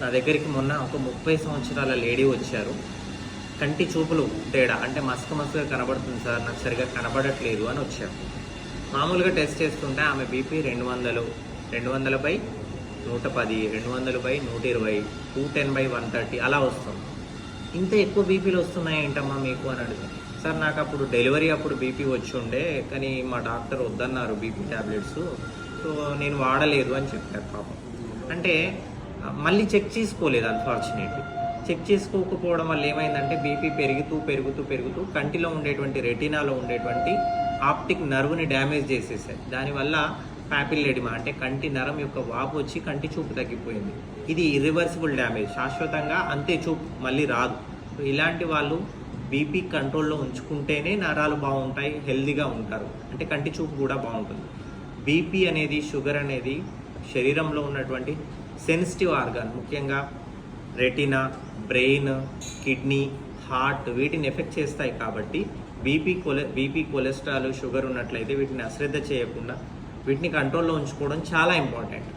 నా దగ్గరికి మొన్న ఒక ముప్పై సంవత్సరాల లేడీ వచ్చారు. కంటి చూపులు తేడా అంటే మసక మసక కనబడుతుంది సార్ నాకు సరిగా కనబడట్లేదు అని వచ్చారు. మామూలుగా టెస్ట్ చేస్తుంటే ఆమె బీపీ రెండు వందలు రెండు వందల బై నూట పది రెండు వందలు బై నూట ఇరవై two ten by one thirty అలా వస్తుంది. ఇంత ఎక్కువ బీపీలు వస్తున్నాయి ఏంటమ్మా మీకు అని అడిగాను. సార్ నాకు అప్పుడు డెలివరీ అప్పుడు బీపీ వచ్చి ఉండే కానీ మా డాక్టర్ వద్దన్నారు బీపీ ట్యాబ్లెట్స్ సో నేను వాడలేదు అని చెప్పారు పాపం. అంటే మళ్ళీ చెక్ చేసుకోలేదు అన్ఫార్చునేట్లీ చెక్ చేసుకోకపోవడం వల్ల ఏమైందంటే బీపీ పెరుగుతూ పెరుగుతూ పెరుగుతూ కంటిలో ఉండేటువంటి రెటీనాలో ఉండేటువంటి ఆప్టిక్ నర్వ్ని డ్యామేజ్ చేసేసాయి. దానివల్ల ప్యాపిల్లెడిమా అంటే కంటి నరం యొక్క వాపు వచ్చి కంటి చూపు తగ్గిపోయింది. ఇది ఇరివర్సిబుల్ డ్యామేజ్ శాశ్వతంగా అంతే చూపు మళ్ళీ రాదు. ఇలాంటి వాళ్ళు బీపీ కంట్రోల్లో ఉంచుకుంటేనే నరాలు బాగుంటాయి హెల్దీగా ఉంటారు. అంటే కంటి చూపు కూడా బాగుంటుంది. బీపీ అనేది షుగర్ అనేది శరీరంలో ఉన్నటువంటి సెన్సిటివ్ ఆర్గాన్ ముఖ్యంగా రెటినా బ్రెయిన్ కిడ్నీ హార్ట్ వీటిని ఎఫెక్ట్ చేస్తాయి కాబట్టి బీపీ కొలె బీపీ కొలెస్ట్రాల్ షుగర్ ఉన్నట్లయితే వీటిని అశ్రద్ధ చేయకుండా వీటిని కంట్రోల్లో ఉంచుకోవడం చాలా ఇంపార్టెంట్.